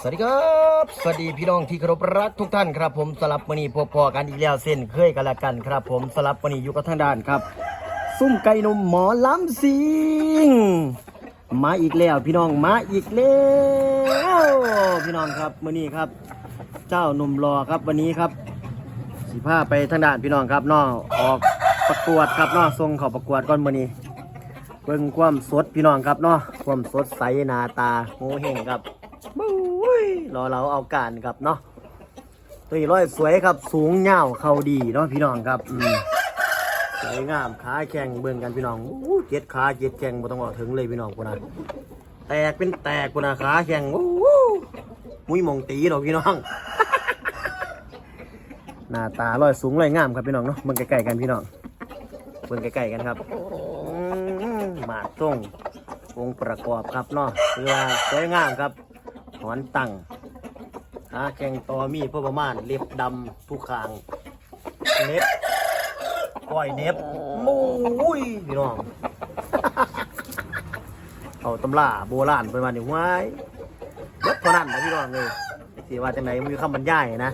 สวัสดีครับ สวัสดีพี่น้องที่เคารพรักทุกท่านครับ ผมสลับมณีพบพอกันอีกแล้วเส้นเคยกันละกันครับ ผมสลับมณีอยู่กับทางด้านครับซุ่มไก่นมหมอลำสิงมาอีกแล้วพี่น้องมาอีกแล้วพี่น้องครับมื่อนี้ครับ เจ้าหนุ่มรอครับวันนี้ครับสีผ้าไปทางด้านพี่น้องครับนอออกประกวดครับนอทรงเขาประกวดก่อนมื่อนี้เบิ่งความสดพี่น้องครับนาะความสดใสหน้าตาโหเฮงครับ ยรอเราเอาการครับเนาะตัวร้อยสวยครับ สูงเงาเขาดีเนาะพี่น้องครับอืมสวยงามขาแข็งเบิ่งกันพี่น้องอู้เจ็ดขาเจ็ดแข็งบ่ต้องบอกถึงเลยพี่น้องกูนะแตกเป็นแตกกูนะขาแข็งอู้มุ้ยมองตีเนาะพี่น้องหน้าตาร้อยสูงร้อยงามครับพี่น้องเนาะเบิ่งใกล้ๆกันพี่น้องเบิ่งใกล้ๆกันครับมหมาตรงองค์ประกอบครับเนาะคือว่าสวยงามครับ หอนตังขาแข่งตอมีพ่อประมาณเล็บดำทุกข้างเน็บก้อยเน็บมุ้ยพี่น้องเอาตำราโบราณไปมาหนึ่งไว้เบิดเท่านั้นนะพี่น้องเลยสิว่าจังไหนมันมีคำบรรยายนะ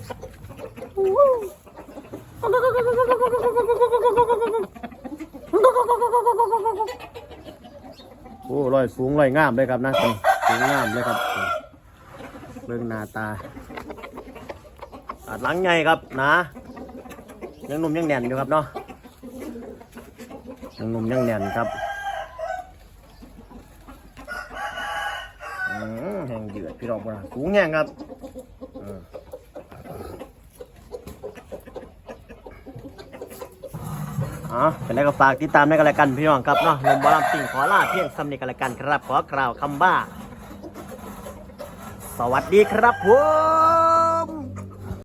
โอ้ลอยสูงลอยงามเลยครับนะสูงงามเลยครับ เบิ่งหน้าตาอาดหลังใหญ่ครับนะยังหนุ่มยังแน่นอยู่ครับเนาะยังหนุ่มยังแน่นครับแห้งเดือดพี่น้องนะสูงแห้งครับอ๋อเป็นไรก็ฝากติดตามในกันละกันพี่น้องครับเนาะหนุ่มบอลำปิงขอลาเพียงสำเนียกันละกันครับขอกล่าวคำว่า สวัสดีครับผม